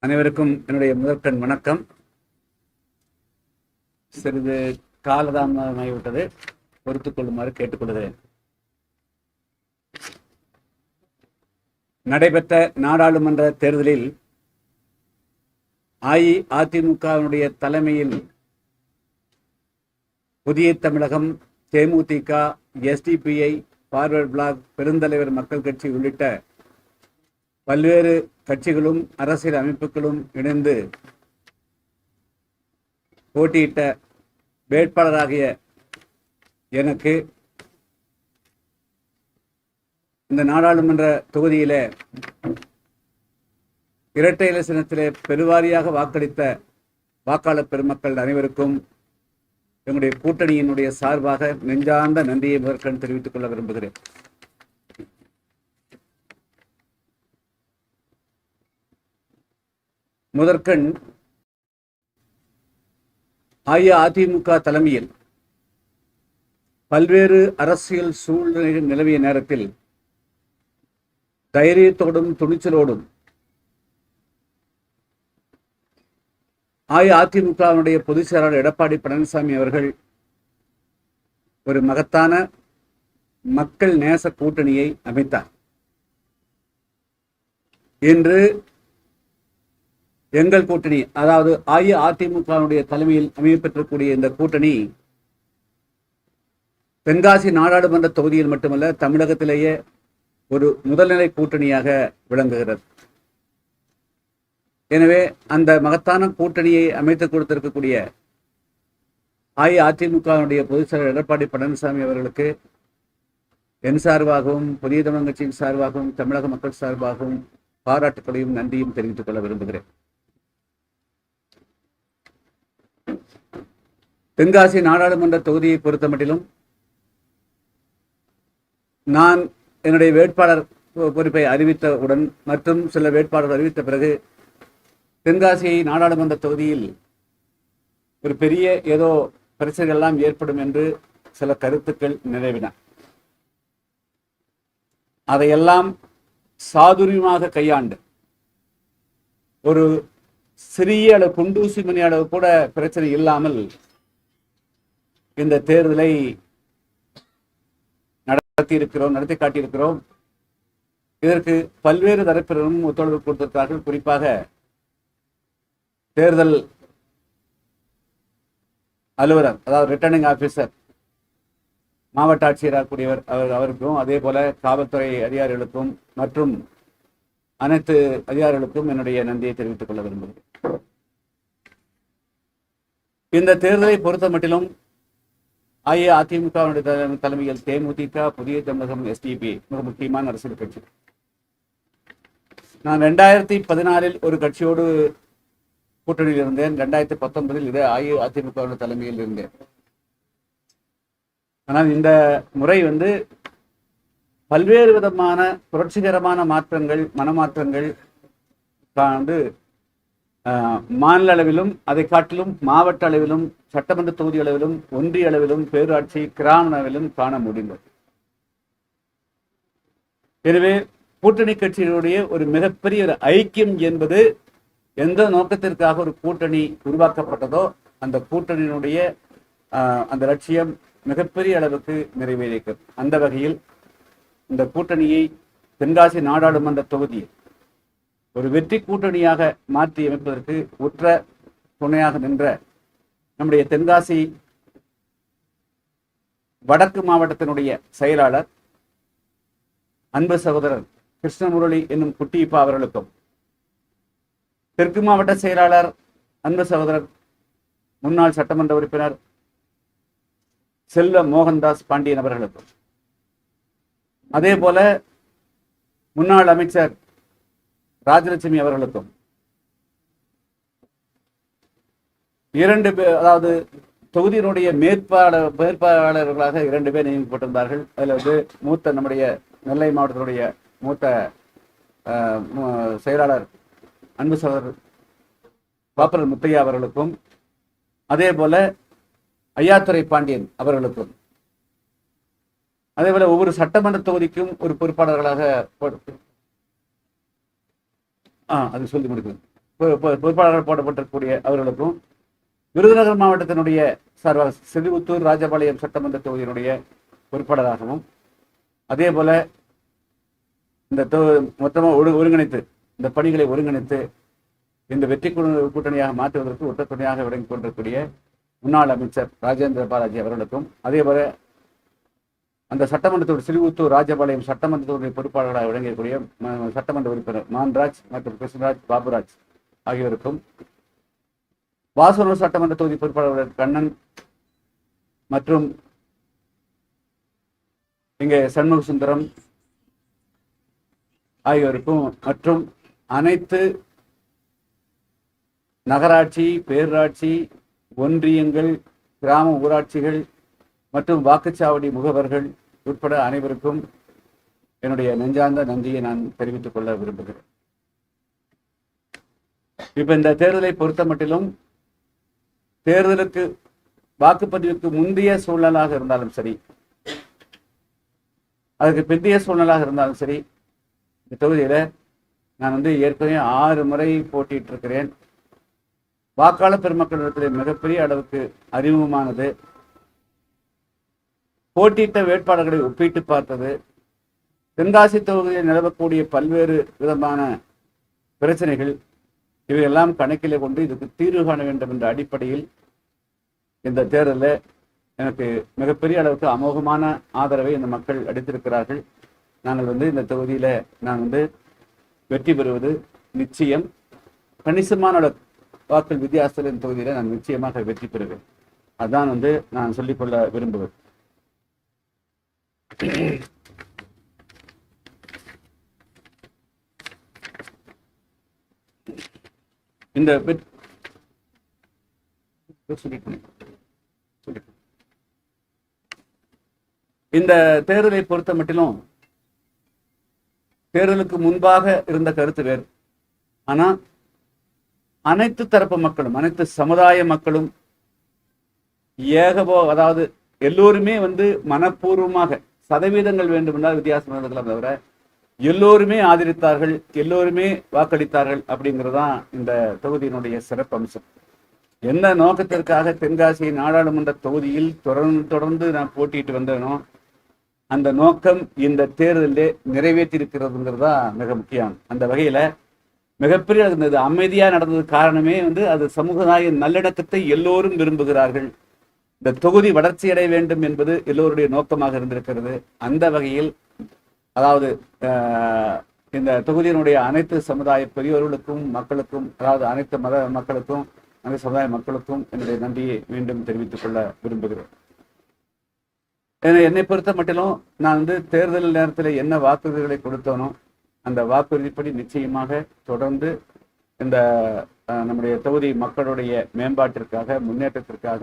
அனைவருக்கும் என்னுடைய முதற்கண் வணக்கம். சிறிது காலதாமதமாகிவிட்டது. பொறுத்துக் கொள்ளுமாறு கேட்டுக்கொள்கிறேன். நடைபெற்ற நாடாளுமன்ற தேர்தலில் அஇஅதிமுகவினுடைய தலைமையில் Puthiya Tamilagam DMDK SDPI forward bloc Perunthalaivar Makkal Katchi உள்ளிட்ட பல்வேறு கட்சிகளும் அரசியல் அமைப்புகளும் இணைந்து போட்டியிட்ட வேட்பாளராகிய எனக்கு இந்த நாடாளுமன்ற தொகுதியில இரட்டை இலசனத்திலே பெருவாரியாக வாக்களித்த வாக்காளர் பெருமக்கள் அனைவருக்கும் எங்களுடைய கூட்டணியினுடைய சார்பாக நெஞ்சார்ந்த நன்றியை முதற்கண் தெரிவித்துக் கொள்ள விரும்புகிறேன். முதற்கண் அஇஅதிமுக தலைமையில் பல்வேறு அரசியல் சூழ்நிலைகள் நிலவிய நேரத்தில் தைரியத்தோடும் துணிச்சலோடும் அஇஅதிமுகவினுடைய பொதுச் செயலாளர் எடப்பாடி பழனிசாமி அவர்கள் ஒரு மகத்தான மக்கள் நேச கூட்டணியை அமைத்தார். இன்று எங்கள் கூட்டணி அதாவது அஇஅதிமுகவுடைய தலைமையில் அமையப்பெற்றக்கூடிய இந்த கூட்டணி தென்காசி நாடாளுமன்ற தொகுதியில் மட்டுமல்ல தமிழகத்திலேயே ஒரு முதல்நிலை கூட்டணியாக விளங்குகிறது. எனவே அந்த மகத்தான கூட்டணியை அமைத்துக் கொடுத்திருக்கக்கூடிய அஇஅதிமுகவினுடைய பொதுச் செயலர் எடப்பாடி பழனிசாமி அவர்களுக்கு என் சார்பாகவும் புதிய தமிழ் கட்சியின் சார்பாகவும் தமிழக மக்கள் சார்பாகவும் பாராட்டுக்களையும் நன்றியும் தெரிவித்துக் கொள்ள விரும்புகிறேன். தென்காசி நாடாளுமன்ற தொகுதியை பொறுத்தமட்டிலும் நான் என்னுடைய வேட்பாளர் பொறுப்பை அறிவித்தவுடன் மற்றும் சில வேட்பாளர் அறிவித்த பிறகு தென்காசி நாடாளுமன்ற தொகுதியில் ஒரு பெரிய ஏதோ பிரச்சனைகள் எல்லாம் ஏற்படும் என்று சில கருத்துக்கள் நிலவின அதையெல்லாம் சாதுரியமாக கையாண்டு ஒரு சிறிய அளவு குண்டூசி மணி அளவு கூட பிரச்சனை இல்லாமல் இந்த தேர்தலை நடத்தி இருக்கிறோம் நடத்தி காட்டியிருக்கிறோம். இதற்கு பல்வேறு தரப்பினரும் ஒத்துழைப்பு கொடுத்திருக்கிறார்கள். குறிப்பாக தேர்தல் அலுவலர் அதாவது ரிட்டர்னிங் ஆபீசர் மாவட்ட ஆட்சியராக கூடியவர் அவர் அவருக்கும் அதே போல காவல்துறை அதிகாரிகளுக்கும் மற்றும் அனைத்து அதிகாரிகளுக்கும் என்னுடைய நன்றியை தெரிவித்துக் கொள்ள விரும்புகிறேன். இந்த தேர்தலை பொறுத்த மட்டிலும் அஇஅதிமுகவினுடைய தலைமையில் தேமுதிக புதிய தமிழகம் எஸ்டிபி மிக முக்கியமான அரசியல் கட்சி. நான் ரெண்டாயிரத்தி பதினாலில் ஒரு கட்சியோடு கூட்டணியில் இருந்தேன். ரெண்டாயிரத்தி பத்தொன்பதில் இது அஇஅதிமுக தலைமையில் இருந்தேன். ஆனால் இந்த முறை வந்து பல்வேறு விதமான புரட்சிகரமான மாற்றங்கள் மனமாற்றங்கள் வந்து மாநில அளவிலும் அதை காட்டிலும் மாவட்ட அளவிலும் சட்டமன்ற தொகுதி அளவிலும் ஒன்றிய அளவிலும் பேராட்சி கிராம அளவிலும் காண முடிந்தது. எனவே கூட்டணி கட்சிகளுடைய ஒரு மிகப்பெரிய ஒரு ஐக்கியம் என்பது எந்த நோக்கத்திற்காக ஒரு கூட்டணி உருவாக்கப்பட்டதோ அந்த கூட்டணியினுடைய ஆஹ், அந்த லட்சியம் மிகப்பெரிய அளவுக்கு நிறைவேறியிருக்கிறது அந்த வகையில் இந்த கூட்டணியை தென்காசி நாடாளுமன்ற தொகுதியில் ஒரு வெற்றி கூட்டணியாக மாற்றி அமைப்பதற்கு உற்ற துணையாக நின்ற நம்முடைய தென்காசி வடக்கு மாவட்டத்தினுடைய செயலாளர் அன்பு சகோதரர் கிருஷ்ணமுரளி என்னும் குட்டியப்பா அவர்களுக்கும் தெற்கு மாவட்ட செயலாளர் அன்பு சகோதரர் முன்னாள் சட்டமன்ற உறுப்பினர் செல்வ மோகன்தாஸ் பாண்டியன் அவர்களுக்கும். அதே போல முன்னாள் அமைச்சர் ராஜலட்சுமி அவர்களுக்கும். இரண்டு பேர் அதாவது தொகுதியினுடைய மேற்பாளர் மேற்பாளர்களாக இரண்டு பேர் நியமிக்கப்பட்டிருந்தார்கள். அதில் வந்து மூத்த நம்முடைய நெல்லை மாவட்டத்தினுடைய மூத்த செயலாளர் அன்பு சோதர் பாப்பரல் முத்தையா அவர்களுக்கும் அதே போல ஐயாத்துறை பாண்டியன் அவர்களுக்கும். அதே போல ஒவ்வொரு சட்டமன்ற தொகுதிக்கும் ஒரு பொறுப்பாளர்களாக அது சொல்லி முடிக்கணும். பொ- பொறுப்பாளர்கள் போடப்பட்டிருக்கக்கூடிய அவர்களுக்கும் விருதுநகர் மாவட்டத்தினுடைய சர்வ செல்விபுத்தூர் ராஜபாளையம் சட்டமன்ற தொகுதியினுடைய பொறுப்பாளராகவும் அதே போல இந்த தொ- மொத்தமாக ஒரு ஒருங்கிணைத்து இந்த பணிகளை ஒருங்கிணைத்து இந்த வெற்றி கூட்டணியாக மாற்றுவதற்கு ஒத்த துணையாக விளங்கிக் கொண்டிருக்கூடிய முன்னாள் அமைச்சர் ராஜேந்திர பாலாஜி அவர்களுக்கும் அதே போல அந்த சட்டமன்றத்தோட சிறுவத்தூர் ராஜபாளையம் சட்டமன்றத்தோடைய பொறுப்பாளர்களாக விளங்கக்கூடிய சட்டமன்ற உறுப்பினர் மான்ராஜ் மற்றும் கிருஷ்ணராஜ் பாபுராஜ் ஆகியோருக்கும் வாசனூர் சட்டமன்ற தொகுதி பொறுப்பாளர் கண்ணன் மற்றும் இங்கே சண்முக சுந்தரம் ஆகியோருக்கும் மற்றும் அனைத்து நகராட்சி பேரூராட்சி ஒன்றியங்கள் கிராம ஊராட்சிகள் மற்றும் வாக்குச்சாவடி முகவர்கள் உட்பட அனைவருக்கும் என்னுடைய நெஞ்சார்ந்த நன்றியை நான் தெரிவித்துக் கொள்ள விரும்புகிறேன். இப்ப இந்த தேர்தலை பொறுத்த மட்டிலும் தேர்தலுக்கு வாக்குப்பதிவுக்கு முந்தைய சூழலாக இருந்தாலும் சரி அதுக்கு பிந்தைய சூழ்நிலாக இருந்தாலும் சரி இந்த தொகுதியில நான் வந்து ஏற்கனவே ஆறு முறை போட்டியிட்டு இருக்கிறேன் வாக்காளர் பெருமக்களிடத்தில் மிகப்பெரிய அளவுக்கு அறிமுகமானது. போட்டியிட்ட வேட்பாளர்களை ஒப்பிட்டு பார்த்தது. தென்காசி தொகுதியில் நிலவக்கூடிய பல்வேறு விதமான பிரச்சனைகள் இவையெல்லாம் கணக்கில் கொண்டு இதுக்கு தீர்வு காண வேண்டும் என்ற அடிப்படையில் இந்த தேர்தலில் எனக்கு மிகப்பெரிய அளவுக்கு அமோகமான ஆதரவை இந்த மக்கள் அளித்திருக்கிறார்கள். நாங்கள் வந்து இந்த தொகுதியில் நான் வந்து வெற்றி பெறுவது நிச்சயம். கணிசமான வாக்கள் வித்தியாசத்தில் இந்த நான் நிச்சயமாக வெற்றி பெறுவேன். அதுதான் வந்து நான் சொல்லிக்கொள்ள விரும்புவேன் இந்த இந்த தேர்தலை பொறுத்த மட்டிலும் தேர்தலுக்கு முன்பாக இருந்த கருத்து வேறு. ஆனா அனைத்து தரப்பு மக்களும் அனைத்து சமுதாய மக்களும் ஏகபோ அதாவது எல்லோருமே வந்து மனப்பூர்வமாக சதவீதங்கள் வேண்டுமென்றால் வித்தியாசம் இருக்கலாம் தவிர எல்லோருமே ஆதரித்தார்கள் எல்லோருமே வாக்களித்தார்கள் அப்படிங்கிறதுதான் இந்த தொகுதியினுடைய சிறப்பம்சம் என்ன நோக்கத்திற்காக தென்காசி நாடாளுமன்ற தொகுதியில் தொடர்ந்து தொடர்ந்து நான் போட்டிட்டு வந்தேனோ அந்த நோக்கம் இந்த தேர்தலில் நிறைவேற்றியிருக்கிறதுங்கிறது தான் மிக முக்கியம். அந்த வகையில மிகப்பெரிய அது அமைதியா நடந்தது காரணமே வந்து அது சமுதாய நல்லிணக்கத்தை எல்லோரும் விரும்புகிறார்கள். இந்த தொகுதி வளர்ச்சியடைய வேண்டும் என்பது எல்லோருடைய நோக்கமாக இருந்திருக்கிறது. அந்த வகையில் அதாவது இந்த தொகுதியினுடைய அனைத்து சமுதாய பெரியோர்களுக்கும் மக்களுக்கும் அதாவது அனைத்து மத மக்களுக்கும் அனைத்து சமுதாய மக்களுக்கும் என்னுடைய நன்றியை மீண்டும் தெரிவித்துக் கொள்ள விரும்புகிறேன். என்னை- பொறுத்த மட்டிலும் நான் வந்து தேர்தல் நேரத்தில் என்ன வாக்குறுதிகளை கொடுத்தோனோ அந்த வாக்குறுதிப்படி நிச்சயமாக தொடர்ந்து இந்த அஹ், நம்முடைய தொகுதி மக்களுடைய மேம்பாட்டிற்காக முன்னேற்றத்திற்காக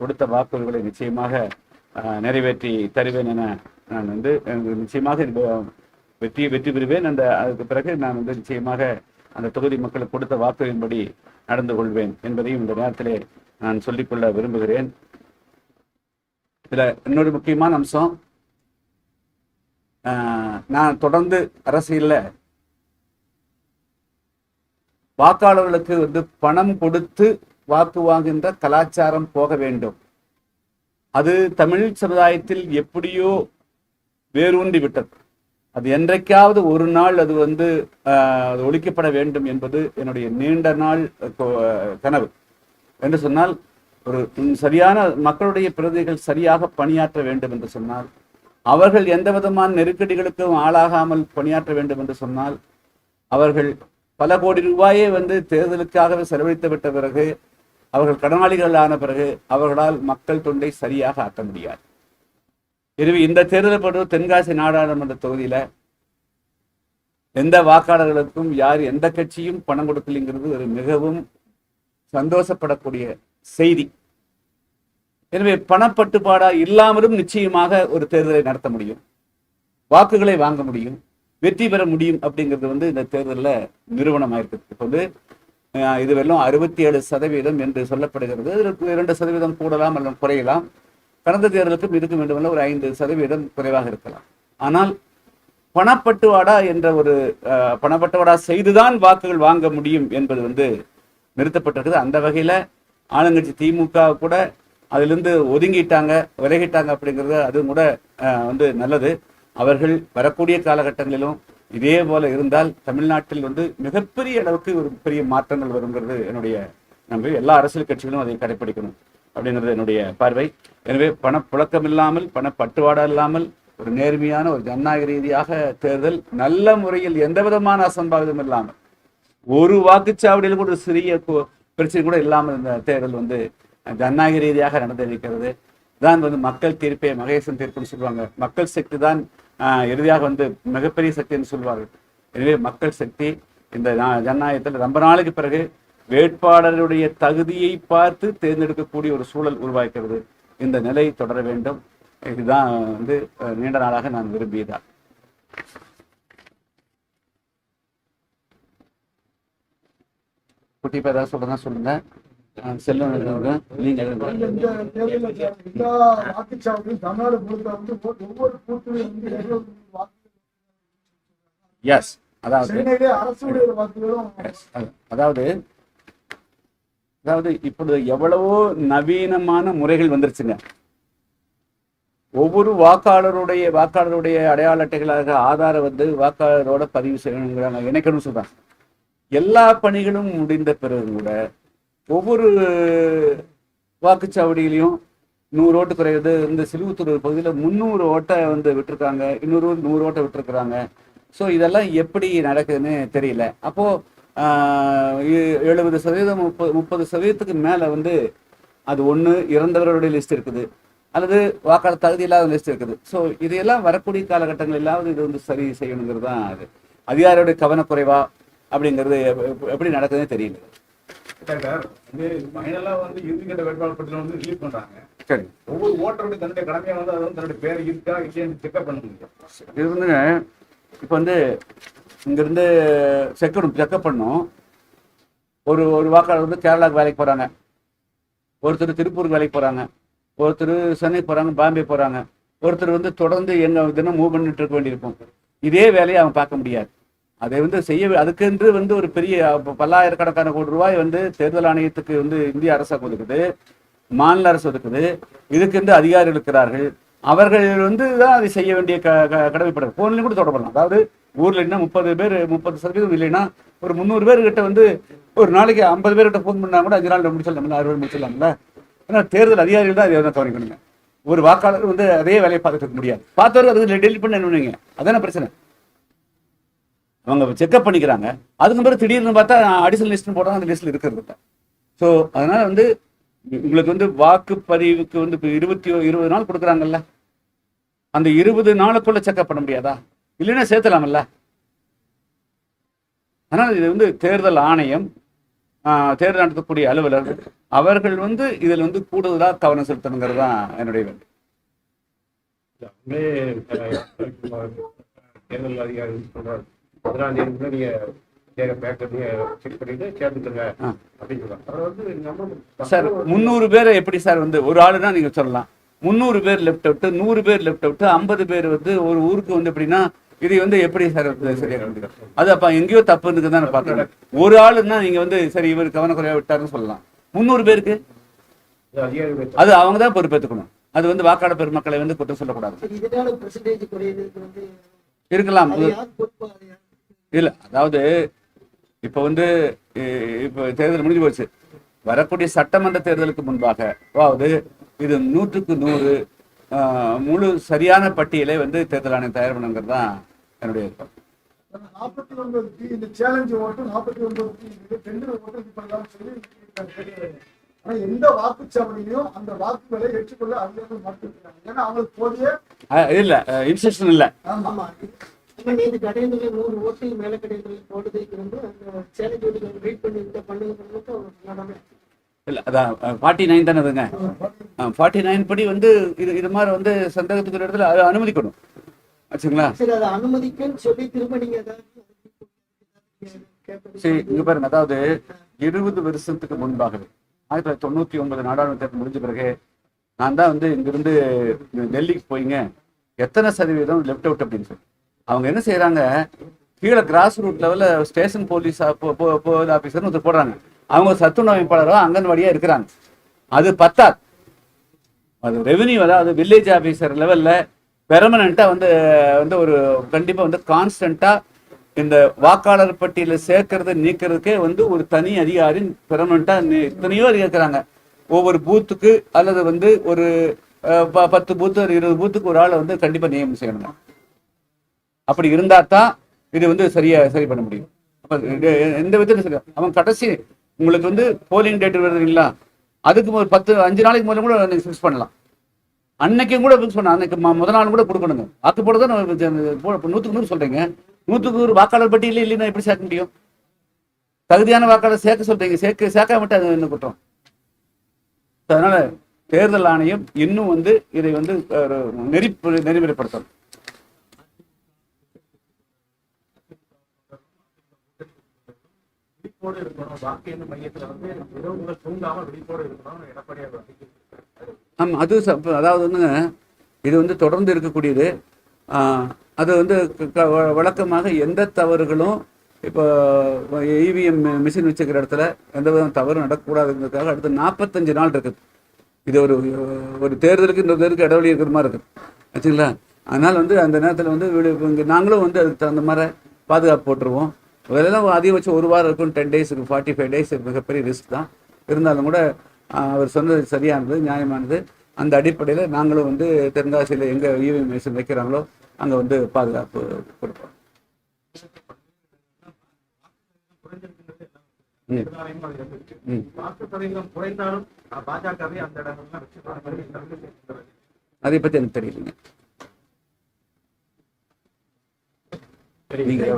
கொடுத்த வாக்குறுதிகளை நிச்சயமாக நிறைவேற்றி தருவேன் என நான் வந்து நிச்சயமாக வெற்றியை வெற்றி வெற்றி பெறுவேன். அந்த அதுக்கு பிறகு நான் வந்து நிச்சயமாக அந்த தொகுதி மக்களுக்கு கொடுத்த வாக்குறுதியின்படி நடந்து கொள்வேன் என்பதையும் இந்த நேரத்திலே நான் சொல்லிக்கொள்ள விரும்புகிறேன். இதுல இன்னொரு முக்கியமான அம்சம் ஆஹ், நான் தொடர்ந்து அரசியலில் வாக்காளர்களுக்கு வந்து பணம் கொடுத்து வாக்கு வாங்குகின்ற கலாச்சாரம் போக வேண்டும். அது தமிழ் சமுதாயத்தில் எப்படியோ வேரூன்றி விட்டது. அது என்றைக்காவது ஒரு நாள் அது வந்து அது ஒழிக்கப்பட வேண்டும் என்பது என்னுடைய நீண்ட நாள் கனவு. என்று சொன்னால் ஒரு சரியான மக்களுடைய பிரதிகள் சரியாக பணியாற்ற வேண்டும் என்று சொன்னால் அவர்கள் எந்த விதமான நெருக்கடிகளுக்கும் ஆளாகாமல் பணியாற்ற வேண்டும் என்று சொன்னால் அவர்கள் பல கோடி ரூபாயை வந்து தேர்தலுக்காகவே செலவழித்து விட்ட பிறகு அவர்கள் கடனாளிகள் ஆன பிறகு அவர்களால் மக்கள் தொண்டை சரியாக ஆட்ட முடியாது. எனவே இந்த தேர்தல் பொறுத்த தென்காசி நாடாளுமன்ற தொகுதியில எந்த வாக்காளர்களுக்கும் யார் எந்த கட்சியும் பணம் கொடுக்கலைங்கிறது ஒரு மிகவும் சந்தோஷப்படக்கூடிய செய்தி. எனவே பணப்பட்டுப்பாடா இல்லாமலும் நிச்சயமாக ஒரு தேர்தலை நடத்த முடியும். வாக்குகளை வாங்க முடியும். வெற்றி பெற முடியும் அப்படிங்கிறது வந்து இந்த தேர்தலில் நிறுவனமாயிருக்கு இப்போ வந்து இது வெறும் அறுபத்தி ஏழு சதவீதம் என்று சொல்லப்படுகிறது. இதற்கு இரண்டு சதவீதம் கூடலாம் அல்லது குறையலாம். கடந்த தேர்தலுக்கும் இருக்க வேண்டுமல்ல ஒரு ஐந்து சதவீதம் குறைவாக இருக்கலாம். ஆனால் பணப்பட்டுவாடா என்ற ஒரு அஹ், பணப்பட்டுவாடா செய்துதான் வாக்குகள் வாங்க முடியும் என்பது வந்து நிறுத்தப்பட்டிருக்குது. அந்த வகையில ஆளுங்கட்சி திமுக கூட அதிலிருந்து ஒதுங்கிட்டாங்க விலகிட்டாங்க அப்படிங்கிறது அதுவும் கூட வந்து நல்லது. அவர்கள் வரக்கூடிய காலகட்டங்களிலும் இதே போல இருந்தால் தமிழ்நாட்டில் வந்து மிகப்பெரிய அளவுக்கு ஒரு பெரிய மாற்றங்கள் வருங்கிறது என்னுடைய நம்பி. எல்லா அரசியல் கட்சிகளும் அதை கடைபிடிக்கணும் அப்படிங்கிறது என்னுடைய பார்வை. எனவே பணப்புழக்கம் இல்லாமல் பணப்பட்டுவாடா இல்லாமல் ஒரு நேர்மையான ஒரு ஜனநாயக ரீதியாக தேர்தல் நல்ல முறையில் எந்த விதமான அசம்பாவிதம் இல்லாமல் ஒரு வாக்குச்சாவடியில் கூட ஒரு சிறிய கு- பிரச்சனை கூட இல்லாமல் இந்த தேர்தல் வந்து ஜனநாயக ரீதியாக நடந்திருக்கிறது தான் வந்து மக்கள் தீர்ப்பே மகேசன் தீர்ப்புன்னு சொல்லுவாங்க. மக்கள் சக்தி தான் இறுதியாக வந்து மிகப்பெரிய சக்தின்னு சொல்வார்கள். எனவே மக்கள் சக்தி இந்த ஜனநாயகத்தில் ரொம்ப நாளைக்கு பிறகு வேட்பாளருடைய தகுதியை பார்த்து தேர்ந்தெடுக்கக்கூடிய ஒரு சூழல் உருவாக்கிறது இந்த நிலை தொடர வேண்டும். இதுதான் வந்து நீண்ட நாளாக நான் விரும்பியதா குட்டி பேர் ஏதாவது சொல்றதா சொல்லுங்க. அஹ், செல்வம் எழுதுங்க. நீங்க எழுதுங்க. இந்த தேர்தலில் எல்லா வாக்குச்சாவடியும் தமிழ்நாடு பொறுத்த வந்து ஒவ்வொரு பூத்துலையும் வந்து இருபது வாக்கு எஸ் அதாவது அதாவது அதாவது இப்பொழுது எவ்வளவோ நவீனமான முறைகள் வந்துருச்சுங்க ஒவ்வொரு வாக்காளருடைய வாக்காளருடைய அடையாள அட்டைகளாக ஆதாரம் வந்து வாக்காளரோட பதிவு செய்யணுங்கிறாங்க இணைக்கணும்னு சொல்றாங்க எல்லா பணிகளும் முடிந்த பிறகு கூட ஒவ்வொரு வாக்குச்சாவடியிலையும் நூறு ஓட்டு குறையுது இந்த சிலுவத்தூர் பகுதியில் முந்நூறு ஓட்டை வந்து விட்டுருக்காங்க. இன்னொரு நூறு ஓட்டை விட்டுருக்குறாங்க. ஸோ இதெல்லாம் எப்படி நடக்குதுன்னு தெரியல. அப்போது எழுபது சதவீதம் முப்பது முப்பது சதவீதத்துக்கு மேலே வந்து அது ஒன்று இறந்தவர்களுடைய லிஸ்ட் இருக்குது. அல்லது வாக்காளர் தகுதி இல்லாத லிஸ்ட் இருக்குது. ஸோ இதையெல்லாம் வரக்கூடிய காலகட்டங்களிலாவது இது வந்து சரி செய்யணுங்கிறது தான் அது. அதிகாரியுடைய கவனக்குறைவா அப்படிங்கிறது எப்- எப்படி நடக்குதுன்னு தெரியல. சார், வந்து ஃபைனலா வந்து இறுதிக்கட்ட வேட்பாளர் பட்டியல வந்து ரிலீஸ் பண்றாங்க. சரி. ஒவ்வொரு ஓட்டருடைய தன்னுடைய கடமையா வந்து அது வந்து தன்னுடைய பேர் இருக்கா இல்லையான்னு செக்அப் பண்ண முடியும்? இது வந்துங்க இப்போ வந்து இங்கேருந்து செக்கணும் செக்கப் பண்ணோம். ஒரு ஒரு வாக்காளர் வந்து கேரளாவுக்கு வேலைக்கு போகிறாங்க ஒருத்தர் திருப்பூருக்கு வேலைக்கு போகிறாங்க ஒருத்தர் சென்னை போகிறாங்க பாம்பே போகிறாங்க ஒருத்தர் வந்து தொடர்ந்து எங்க தினம் மூவ் பண்ணிட்டு இருக்க வேண்டியிருக்கும். இதே வேலையை அவன் பார்க்க முடியாது. அதை வந்து செய்ய அதுக்கென்று வந்து ஒரு பெரிய பல்லாயிரக்கணக்கான கோடி ரூபாய் வந்து தேர்தல் ஆணையத்துக்கு வந்து இந்திய அரசாங்கம் ஒதுக்குது மாநில அரசு ஒதுக்குது. இதுக்கென்று அதிகாரிகள் இருக்கிறார்கள். அவர்கள் வந்து தான் அதை செய்ய வேண்டிய க க- கடமைப்படும் கூட தொடரலாம். அதாவது ஊர்ல என்ன முப்பது பேர் முப்பது சதவீதம் இல்லைன்னா ஒரு முந்நூறு பேர்கிட்ட வந்து ஒரு நாளைக்கு ஐம்பது பேர்கிட்ட ஃபோன் பண்ணா கூட அஞ்சு நாள் முடிச்சிடலாம்ல அறுபது முடிச்சிடலாம்ல. ஏன்னா தேர்தல் அதிகாரிகள் தான் அதை தான் கவனிக்கணுங்க ஒரு வாக்காளர் வந்து அதே வேலையை பார்த்துட்டு இருக்க முடியாது. பார்த்தவர்கள் அது டெலிட் பண்ண என்ன அதான பிரச்சனை? அவங்க செக்அப் பண்ணிக்கிறாங்க அதுக்கு பிறகு திடீர்னு பார்த்தா அடிஷனல் லிஸ்ட் போட்டால் அந்த லிஸ்ட்ல இருக்கிறது ஸோ அதனால வந்து உங்களுக்கு வந்து வாக்குப்பதிவுக்கு வந்து இப்போ இருபத்தி இருபது நாள் கொடுக்குறாங்கல்ல அந்த இருபது நாளுக்குள்ள செக்அப் பண்ண முடியாதா இல்லைன்னா சேர்த்தலாம்ல அதனால் இது வந்து தேர்தல் ஆணையம் ஆஹ், தேர்தல் நடத்தக்கூடிய அலுவலர் அவர்கள் வந்து இதில் வந்து கூடுதலாக கவனம் செலுத்தணுங்கிறது தான் என்னுடைய வேண்டு தேர்தல் அதிகாரி சொல்றாரு நம்ம சார் முந்நூறு பேரை எப்படி சார் வந்து ஒரு ஆளுனா நீங்க சொல்லலாம். முந்நூறு பேர் லெஃப்ட் அவுட் நூறு பேர் லெஃப்ட் அவுட் ஐம்பது பேர் வந்து ஒரு ஊருக்கு வந்து எப்படின்னா இது வந்து எப்படி சார் அது அப்ப எங்கேயோ தப்புன்னு தான் நான் பார்க்கிறேன். ஒரு ஆளுன்னா நீங்க வந்து சரி இவர் கவனக்குறையா விட்டாருன்னு சொல்லலாம். முந்நூறு பேருக்கு? அது அவங்க தான் பொறுப்பேற்றுக்கணும் அது வந்து வாக்காளர் பெருமக்களை வந்து குற்றம் சொல்லக்கூடாது. சரி, இதனால பெர்சன்டேஜ் குறையிறதுக்கு வந்து இருக்கலாம். இல்ல அதாவது இப்ப வந்து இப்ப தேர்தல் முடிஞ்சு போச்சு. வரக்கூடிய சட்டமன்ற தேர்தலுக்கு முன்பாக அதாவது இது நூற்றுக்கு நூறு முழு சரியான பட்டியலை வந்து தேர்தல் ஆணையம் தயார் பண்ணுங்கிறது தான் என்னுடைய விருப்பம். நாற்பத்தி ஒன்பது பி இந்த சேலஞ்சு ஓட்டு நாற்பத்தி ஒன்பது பி டெண்டர் ஓட்டு இது பண்ணலாம் சொல்லி கேட்கிறாங்க. ஆனா எந்த வாக்குச்சாவடியிலையும் அந்த வாக்குகளை ஏற்றுக்கொள்ள அதிகாரிகள் மறுத்துருக்காங்க ஏன்னா அவங்களுக்கு போதிய ஆஹ், இல்ல இன்ஸ்ட்ரக்ஷன் இல்ல. ஆமா. இந்த கடைகளில் நூறு ஓட்டு மேல போடுறதுக்கு வந்து அந்த சேலஞ்ச் ஓட்டுகள் வெயிட் பண்ணி இந்த பண்ணுங்க நடமே இல்ல அதான் ஃபார்ட்டி நைன் தானே அதுங்க ஃபார்ட்டி நைன் படி வந்து இது இது மாதிரி வந்து சந்தேகத்துக்கு இடத்துல அது அனுமதிக்கணும். ஆச்சுங்களா? சரி அதை அனுமதிக்குன்னு சொல்லி திரும்ப நீங்க ஏதாவது கேட்பது சரி இங்க பாருங்க. அதாவது இருபது வருஷத்துக்கு முன்பாகவே ஆயிரத்தி தொள்ளாயிரத்தி தொண்ணூத்தி ஒன்பது நாடாளுமன்ற தேர்தல் முடிஞ்ச பிறகு நான் தான் வந்து இங்கிருந்து டெல்லிக்கு போயிங்க. எத்தனை சதவீதம் லெஃப்ட் அவுட் அப்படின்னு சொல்லி. அவங்க என்ன செய்யறாங்க கீழே கிராஸ் ரூட் லெவலில் ஸ்டேஷன் போலீஸ் ஆஃபீஸர்னு ஒருத்தர் போடுறாங்க. அவங்க சத்துணவு அமைப்பாளரோ அங்கன்வாடியா இருக்கிறாங்க. அது பத்தாது. அது ரெவென்யூ அதாவது வில்லேஜ் ஆஃபீஸர் லெவல்ல பெர்மனண்ட்டாக வந்து வந்து ஒரு கண்டிப்பா வந்து கான்ஸ்டண்ட்டாக இந்த வாக்காளர் பட்டியல சேர்க்கறது நீக்கிறதுக்கே வந்து ஒரு தனி அதிகாரி பெர்மனண்ட்டாக எத்தனையோ இருக்கிறாங்க. ஒவ்வொரு பூத்துக்கு அல்லது வந்து ஒரு ப- பத்து பூத்து ஒரு இருபது பூத்துக்கு ஒரு ஆளை வந்து கண்டிப்பா நியமனம் செய்யணுங்க அப்படி இருந்தா தான் இது வந்து சரியா சரி பண்ண முடியும். அப்போ எந்த விதத்துல சரி அவன் கடைசி உங்களுக்கு வந்து போலிங் டேட் வருதுங்களா அதுக்கு ஒரு பத்து அஞ்சு நாளைக்கு முதல்ல கூட நீங்கள் ஃபிக்ஸ் பண்ணலாம். அன்னைக்கும் கூட ஃபிக்ஸ் பண்ணலாம். அன்னைக்கு முதல் நாள் கூட கொடுக்கணுங்க. வாக்கு போட தான் நூற்றுக்கு நூறு சொல்கிறீங்க நூற்றுக்கு நூறு வாக்காளர் பட்டியலே இல்லைன்னா எப்படி சேர்க்க முடியும்? தகுதியான வாக்காளர் சேர்க்க சொல்கிறீங்க சேர்க்க சேர்க்க மட்டும் அது என்ன குற்றம்? அதனால தேர்தல் ஆணையம் இன்னும் வந்து இதை வந்து நெறி நெறிமுறைப்படுத்தணும். விழிப்போடு இருக்கணும். வாக்கு மையத்துல வந்து இரவுகள் தூங்காம விழிப்போடு இருக்கணும் எடப்பாடியார் வந்து ஆமா அது அதாவது வந்து இது வந்து தொடர்ந்து இருக்கக்கூடியது. அது வந்து க- க- வ- வழக்கமாக எந்த தவறுகளும் இப்போ இவிஎம் மிஷின் வச்சுக்கிற இடத்துல எந்த விதம் தவறும் நடக்கக்கூடாதுங்கிறதுக்காக அடுத்து நாற்பத்தஞ்சு நாள் இருக்குது. இது ஒரு ஒரு தேர்தலுக்கு இந்த தேர்தலுக்கு இடைவெளி இருக்கிற மாதிரி இருக்குது. ஆச்சுங்களா? அதனால் வந்து அந்த நேரத்தில் வந்து இங்கே நாங்களும் வந்து அதுக்கு தகுந்த மாதிரி பாதுகாப்பு போட்டுருவோம். இதெல்லாம் அதிகபட்சம் ஒரு வாரம் இருக்கும் டென் டேஸ் இருக்கும். ஃபார்ட்டி ஃபைவ் டேஸ் மிகப்பெரிய ரிஸ்க் தான். இருந்தாலும் கூட அவர் சொன்னது சரியானது நியாயமானது. அந்த அடிப்படையில் நாங்களும் வந்து தென்காசியில் எங்கே இவிஎம் மிஷின் வைக்கிறாங்களோ அங்கே வந்து பாதுகாப்பு கொடுப்போம். அதை பற்றி எனக்கு தெரியலைங்க. நீங்கள்